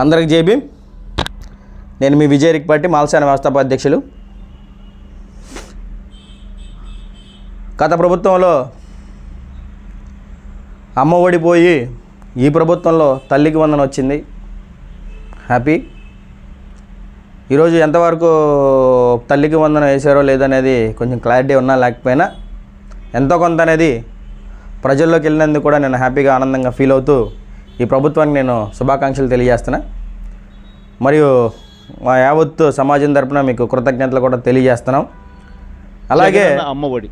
అందరికి జేబీ నేను మీ విజయ్ రిక్పాటి మాల్సాన వ్యవస్థాపక అధ్యక్షులు. గత ప్రభుత్వంలో అమ్మ ఓడిపోయి ఈ ప్రభుత్వంలో తల్లికి వందన వచ్చింది. హ్యాపీ. ఈరోజు ఎంతవరకు తల్లికి వందన వేసారో లేదనేది కొంచెం క్లారిటీ ఉన్నా లేకపోయినా ఎంతో కొంత అనేది ప్రజల్లోకి వెళ్ళినందుకు కూడా నేను హ్యాపీగా ఆనందంగా ఫీల్ అవుతూ ఈ ప్రభుత్వానికి నేను శుభాకాంక్షలు తెలియజేస్తున్నా. మరియు మా యావత్తు సమాజం తరపున మీకు కృతజ్ఞతలు కూడా తెలియజేస్తున్నాం. అలాగే జగనన్న అమ్మ ఒడి.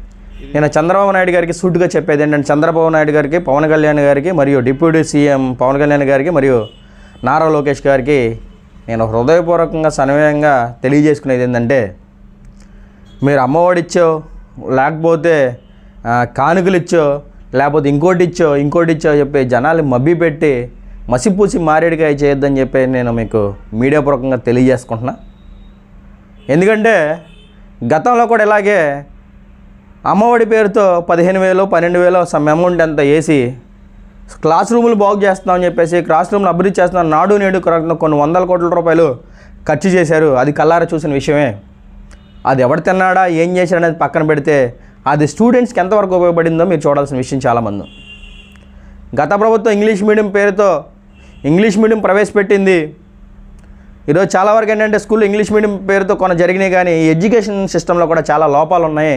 నేను చంద్రబాబు నాయుడు గారికి సూటుగా చెప్పేది ఏంటంటే చంద్రబాబు నాయుడు గారికి పవన్ కళ్యాణ్ గారికి మరియు డిప్యూటీ సీఎం పవన్ కళ్యాణ్ గారికి మరియు నారా లోకేష్ గారికి నేను హృదయపూర్వకంగా సన్వయంగా తెలియజేసుకునేది ఏంటంటే మీరు అమ్మఒడి ఇచ్చో లేకపోతే కానుకలు ఇచ్చో లేకపోతే ఇంకోటి ఇచ్చో ఇంకోటి ఇచ్చో చెప్పి జనాలు మబ్బి పెట్టి మసిపూసి మారేడుకాయ చేయొద్దని చెప్పి నేను మీకు మీడియా పూర్వకంగా తెలియజేసుకుంటున్నా. ఎందుకంటే గతంలో కూడా ఇలాగే అమ్మఒడి పేరుతో పదిహేను వేలు పన్నెండు వేలు సమ్ అమౌంట్ అంత వేసి క్లాస్ రూములు బాగు చేస్తున్నామని చెప్పేసి క్లాస్ రూమ్లు అభివృద్ధి చేస్తున్నాం నాడు నేడు కరెక్ట్గా కొన్ని వందల కోట్ల రూపాయలు ఖర్చు చేశారు. అది కల్లారా చూసిన విషయమే. అది ఎవడు తిన్నాడా ఏం చేశాడు అనేది పక్కన పెడితే అది స్టూడెంట్స్కి ఎంతవరకు ఉపయోగపడిందో మీరు చూడాల్సిన విషయం చాలామంది. గత ప్రభుత్వం ఇంగ్లీష్ మీడియం పేరుతో ఇంగ్లీష్ మీడియం ప్రవేశపెట్టింది. ఈరోజు చాలా వరకు ఏంటంటే స్కూల్ ఇంగ్లీష్ మీడియం పేరుతో కొన జరిగినాయి కానీ ఈ ఎడ్యుకేషన్ సిస్టంలో కూడా చాలా లోపాలు ఉన్నాయి.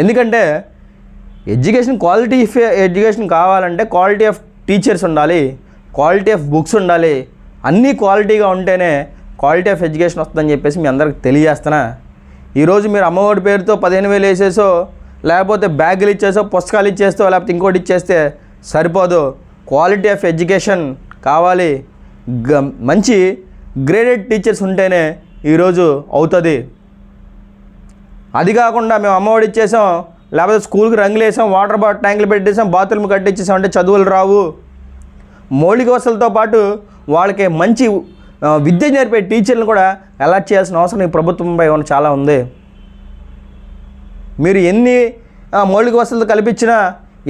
ఎందుకంటే ఎడ్యుకేషన్ క్వాలిటీ ఆఫ్ ఎడ్యుకేషన్ కావాలంటే క్వాలిటీ ఆఫ్ టీచర్స్ ఉండాలి క్వాలిటీ ఆఫ్ బుక్స్ ఉండాలి అన్నీ క్వాలిటీగా ఉంటేనే క్వాలిటీ ఆఫ్ ఎడ్యుకేషన్ వస్తుందని చెప్పేసి మీ అందరికి తెలియజేస్తున్నా. ఈరోజు మీరు అమ్మఒడి పేరుతో పదిహేను వేలు వేసేసో లేకపోతే బ్యాగులు ఇచ్చేసో పుస్తకాలు ఇచ్చేస్తో లేకపోతే ఇంకోటి ఇచ్చేస్తే సరిపోదు. క్వాలిటీ ఆఫ్ ఎడ్యుకేషన్ కావాలి. గ మంచి గ్రేడెడ్ టీచర్స్ ఉంటేనే ఈరోజు అవుతుంది. అది కాకుండా మేము అమ్మఒడి ఇచ్చేసాం లేకపోతే స్కూల్కి రంగులు వేసాం వాటర్ బాటిల్ ట్యాంకులు పెట్టేసాం బాత్రూమ్ కట్టించేసాం అంటే చదువులు రావు. మౌలిక వసతులతో పాటు వాళ్ళకి మంచి విద్య నేర్పే టీచర్లను కూడా అలర్ట్ చేయాల్సిన అవసరం ఈ ప్రభుత్వంపై ఉన్న చాలా ఉంది. మీరు ఎన్ని మౌలిక వసతులు కల్పించినా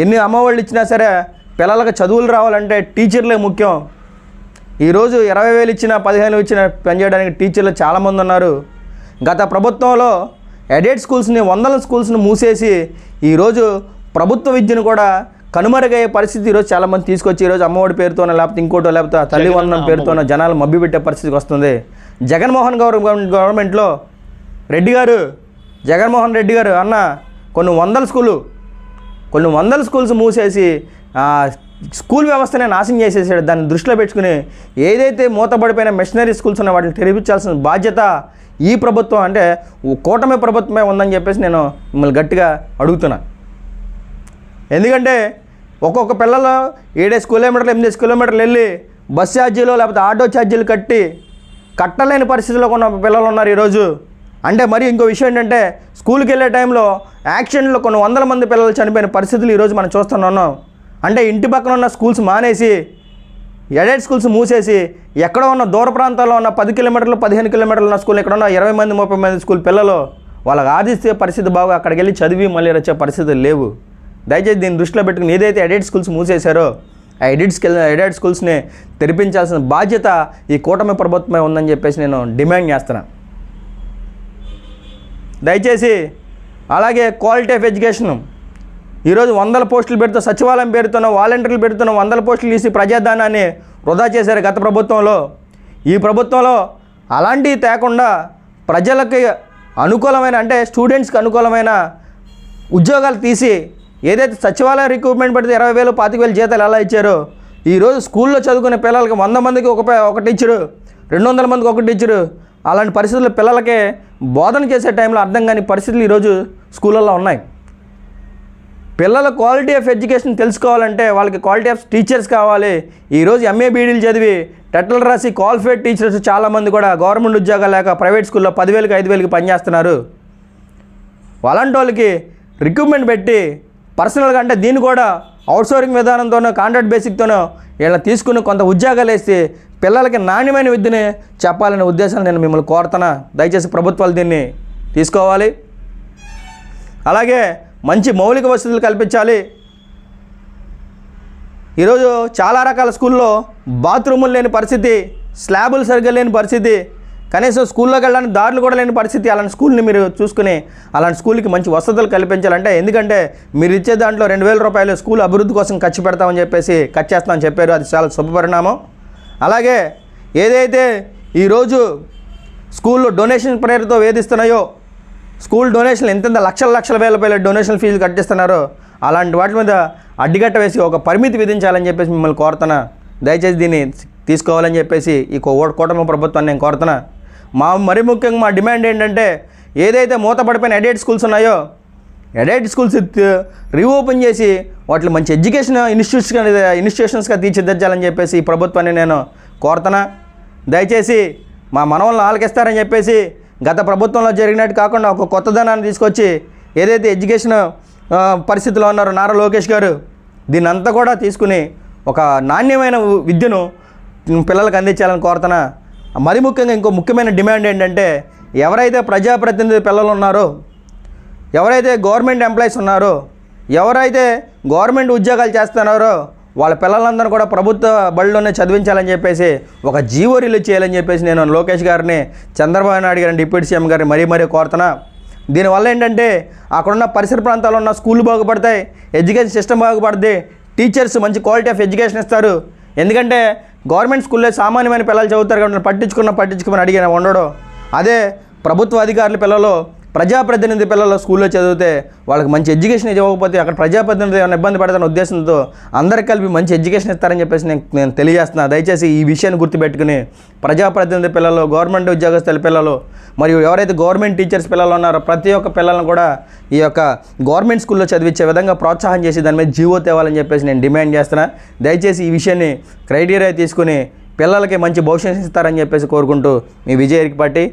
ఎన్ని అమ్మఒళ్ళు ఇచ్చినా సరే పిల్లలకు చదువులు రావాలంటే టీచర్లే ముఖ్యం. ఈరోజు ఇరవై వేలు ఇచ్చిన పదిహేను ఇచ్చిన పనిచేయడానికి టీచర్లు చాలామంది ఉన్నారు. గత ప్రభుత్వంలో ఎడెడ్ స్కూల్స్ని వందల స్కూల్స్ని మూసేసి ఈరోజు ప్రభుత్వ విద్యను కూడా కనుమరుగయ్యే పరిస్థితి ఈరోజు చాలామంది తీసుకొచ్చి ఈరోజు అమ్మఒడి పేరుతోనో లేకపోతే ఇంకోటో లేకపోతే తల్లి వందనం పేరుతోనో జనాలు మబ్బి పెట్టే పరిస్థితికి వస్తుంది. జగన్మోహన్ గవర్నమెంట్ గవర్నమెంట్లో రెడ్డి గారు జగన్మోహన్ రెడ్డి గారు అన్న కొన్ని వందల స్కూలు కొన్ని వందల స్కూల్స్ మూసేసి స్కూల్ వ్యవస్థనే నాశనం చేసేసాడు. దాన్ని దృష్టిలో పెట్టుకుని ఏదైతే మూతపడిపోయిన మిషనరీ స్కూల్స్ ఉన్న వాటిని తెరిపించాల్సిన బాధ్యత ఈ ప్రభుత్వం అంటే కూటమి ప్రభుత్వమే ఉందని చెప్పేసి నేను మిమ్మల్ని గట్టిగా అడుగుతున్నా. ఎందుకంటే ఒక్కొక్క పిల్లలు ఏడేసి కిలోమీటర్లు ఎనిమిది కిలోమీటర్లు వెళ్ళి బస్ ఛార్జీలు లేకపోతే ఆటో ఛార్జీలు కట్టి కట్టలేని పరిస్థితిలో ఉన్న పిల్లలు ఉన్నారు ఈరోజు. అంటే మరి ఇంకో విషయం ఏంటంటే స్కూల్కి వెళ్ళే టైంలో యాక్సిడెంట్లో కొన్ని వందల మంది పిల్లలు చనిపోయిన పరిస్థితులు ఈరోజు మనం చూస్తున్నాం అంటే ఇంటి పక్కన ఉన్న స్కూల్స్ మానేసి ఎడెడ్ స్కూల్స్ మూసేసి ఎక్కడ ఉన్న దూర ప్రాంతాల్లో ఉన్న పది కిలోమీటర్లు పదిహేను కిలోమీటర్లు ఉన్న స్కూల్ ఎక్కడ ఉన్న ఇరవై మంది ముప్పై మంది స్కూల్ పిల్లలు వాళ్ళకి ఆదిస్తే పరిస్థితి బాగా అక్కడికి వెళ్ళి చదివి మళ్ళీ వచ్చే పరిస్థితులు లేవు. దయచేసి దీన్ని దృష్టిలో పెట్టుకుని ఏదైతే ఎడెడ్ స్కూల్స్ మూసేశారో ఆ ఎడిట్ స్కిల్ ఎడెడ్ స్కూల్స్ని తెరిపించాల్సిన బాధ్యత ఈ కూటమి ప్రభుత్వమే ఉందని చెప్పేసి నేను డిమాండ్ చేస్తున్నాను దయచేసి అలాగే క్వాలిటీ ఆఫ్ ఎడ్యుకేషన్. ఈరోజు వందల పోస్టులు పెడుతూ సచివాలయం పేరుతున్న వాలంటీర్లు పెడుతున్న వందల పోస్టులు తీసి ప్రజాదానాన్ని వృధా చేశారు గత ప్రభుత్వంలో. ఈ ప్రభుత్వంలో అలాంటివి తేకుండా ప్రజలకి అనుకూలమైన అంటే స్టూడెంట్స్కి అనుకూలమైన ఉద్యోగాలు తీసి ఏదైతే సచివాలయం రిక్రూట్మెంట్ పెడితే ఇరవై వేలు పాతిక వేలు జీతాలు ఎలా ఇచ్చారో ఈరోజు స్కూల్లో చదువుకునే పిల్లలకి వంద మందికి ఒక పే- ఒక టీచరు రెండు వందల మందికి ఒక టీచరు అలాంటి పరిస్థితుల్లో పిల్లలకే బోధన చేసే టైంలో అర్థం కాని పరిస్థితులు ఈరోజు స్కూళ్ళల్లో ఉన్నాయి. పిల్లల క్వాలిటీ ఆఫ్ ఎడ్యుకేషన్ తెలుసుకోవాలంటే వాళ్ళకి క్వాలిటీ ఆఫ్ టీచర్స్ కావాలి. ఈరోజు ఎంఏ బీడీలు చదివి టెట్లు రాసి క్వాలిఫైడ్ టీచర్స్ చాలామంది కూడా గవర్నమెంట్ ఉద్యోగాలు లేక ప్రైవేట్ స్కూల్లో పదివేలకు ఐదు వేలకి పనిచేస్తున్నారు. అలాంటి వాళ్ళకి రిక్రూట్మెంట్ పెట్టి పర్సనల్గా అంటే దీన్ని కూడా అవుట్సోర్సింగ్ విధానంతోనో కాంట్రాక్ట్ బేసిక్తోనో ఇలా తీసుకుని కొంత ఉద్యోగాలు వేసి పిల్లలకి నాణ్యమైన విద్యని చెప్పాలనే ఉద్దేశం నేను మిమ్మల్ని కోరుతున్నా. దయచేసి ప్రభుత్వాలు దీన్ని తీసుకోవాలి. అలాగే మంచి మౌలిక వసతులు కల్పించాలి. ఈరోజు చాలా రకాల స్కూల్లో బాత్రూములు లేని పరిస్థితి స్లాబులు సరిగ్గా లేని పరిస్థితి కనీసం స్కూల్లోకి వెళ్ళడానికి దారులు కూడా లేని పరిస్థితి అలాంటి స్కూల్ని మీరు చూసుకుని అలాంటి స్కూల్కి మంచి వసతులు కల్పించాలంటే ఎందుకంటే మీరు ఇచ్చే దాంట్లో రెండు వేల రూపాయలు స్కూల్ అభివృద్ధి కోసం ఖర్చు పెడతామని చెప్పేసి ఖర్చు చేస్తామని చెప్పారు. అది చాలా శుభపరిణామం అలాగే ఏదైతే ఈరోజు స్కూల్లో డొనేషన్ ప్రేరుతో వేధిస్తున్నాయో స్కూల్ డొనేషన్లు ఎంతెంత లక్షల లక్షల వేల రూపాయల డొనేషన్ ఫీజులు కట్టిస్తున్నారో అలాంటి వాటి మీద అడ్డుగట్ట వేసి ఒక పరిమితి విధించాలని చెప్పేసి మిమ్మల్ని కోరుతున్నా. దయచేసి దీన్ని తీసుకోవాలని చెప్పేసి ఈ కో- కూటమి ప్రభుత్వాన్ని నేను కోరుతున్నా. మా మరి ముఖ్యంగా మా డిమాండ్ ఏంటంటే ఏదైతే మూతపడిపోయిన ఎడేట్ స్కూల్స్ ఉన్నాయో ఎడైట్ స్కూల్స్ రీఓపెన్ చేసి వాటిని మంచి ఎడ్యుకేషన్ ఇన్స్టిట్యూట్స్ ఇన్స్టిట్యూషన్స్గా తీర్చిదిద్దాలని చెప్పేసి ఈ ప్రభుత్వాన్ని నేను కోరుతున్నా. దయచేసి మా మనవలను ఆలకిస్తారని చెప్పేసి గత ప్రభుత్వంలో జరిగినట్టు కాకుండా ఒక కొత్తదనాన్ని తీసుకొచ్చి ఏదైతే ఎడ్యుకేషన్ పరిస్థితిలో ఉన్నారో నారా లోకేష్ గారు దీన్ని అంతా కూడా తీసుకుని ఒక నాణ్యమైన విద్యను పిల్లలకు అందించాలని కోరుతున్నా. మరి ముఖ్యంగా ఇంకో ముఖ్యమైన డిమాండ్ ఏంటంటే ఎవరైతే ప్రజాప్రతినిధి పిల్లలు ఉన్నారో ఎవరైతే గవర్నమెంట్ ఎంప్లాయీస్ ఉన్నారో ఎవరైతే గవర్నమెంట్ ఉద్యోగాలు చేస్తున్నారో వాళ్ళ పిల్లలందరూ కూడా ప్రభుత్వ బడిలోనే చదివించాలని చెప్పేసి ఒక జీవో రిలీజ్ చేయాలని చెప్పేసి నేను లోకేష్ గారిని చంద్రబాబు నాయుడు గారిని డిప్యూటీ సీఎం గారిని మరీ మరీ కోరుతున్నా. దీనివల్ల ఏంటంటే అక్కడున్న పరిసర ప్రాంతాల్లో ఉన్న స్కూళ్ళు బాగుపడతాయి ఎడ్యుకేషన్ సిస్టమ్ బాగుపడుతుంది టీచర్స్ మంచి క్వాలిటీ ఆఫ్ ఎడ్యుకేషన్ ఇస్తారు. ఎందుకంటే గవర్నమెంట్ స్కూల్లో సామాన్యమైన పిల్లలు చదువుతారు కాబట్టి పట్టించుకున్న పట్టించుకుని అడిగిన ఉండడు అదే ప్రభుత్వ అధికారుల పిల్లలు ప్రజాప్రతినిధి పిల్లలు స్కూల్లో చదివితే వాళ్ళకి మంచి ఎడ్యుకేషన్ ఇవ్వకపోతే అక్కడ ప్రజాప్రతినిధి ఏమైనా ఇబ్బంది పడతాన ఉద్దేశంతో అందరికి కలిపి మంచి ఎడ్యుకేషన్ ఇస్తారని చెప్పేసి నేను నేను తెలియజేస్తున్నా. దయచేసి ఈ విషయాన్ని గుర్తుపెట్టుకుని ప్రజాప్రతినిధి పిల్లలు గవర్నమెంట్ ఉద్యోగస్తుల పిల్లలు మరియు ఎవరైతే గవర్నమెంట్ టీచర్స్ పిల్లలు ఉన్నారో ప్రతి ఒక్క పిల్లలను కూడా ఈ యొక్క గవర్నమెంట్ స్కూల్లో చదివించే విధంగా ప్రోత్సాహం చేసి దాని మీద జీవో తేవాలని చెప్పేసి నేను డిమాండ్ చేస్తున్నా. దయచేసి ఈ విషయాన్ని క్రైటీరియా తీసుకుని పిల్లలకి మంచి భవిష్యత్తు ఇస్తారని చెప్పేసి కోరుకుంటూ మీ విజయ్ ఎరికిపాటి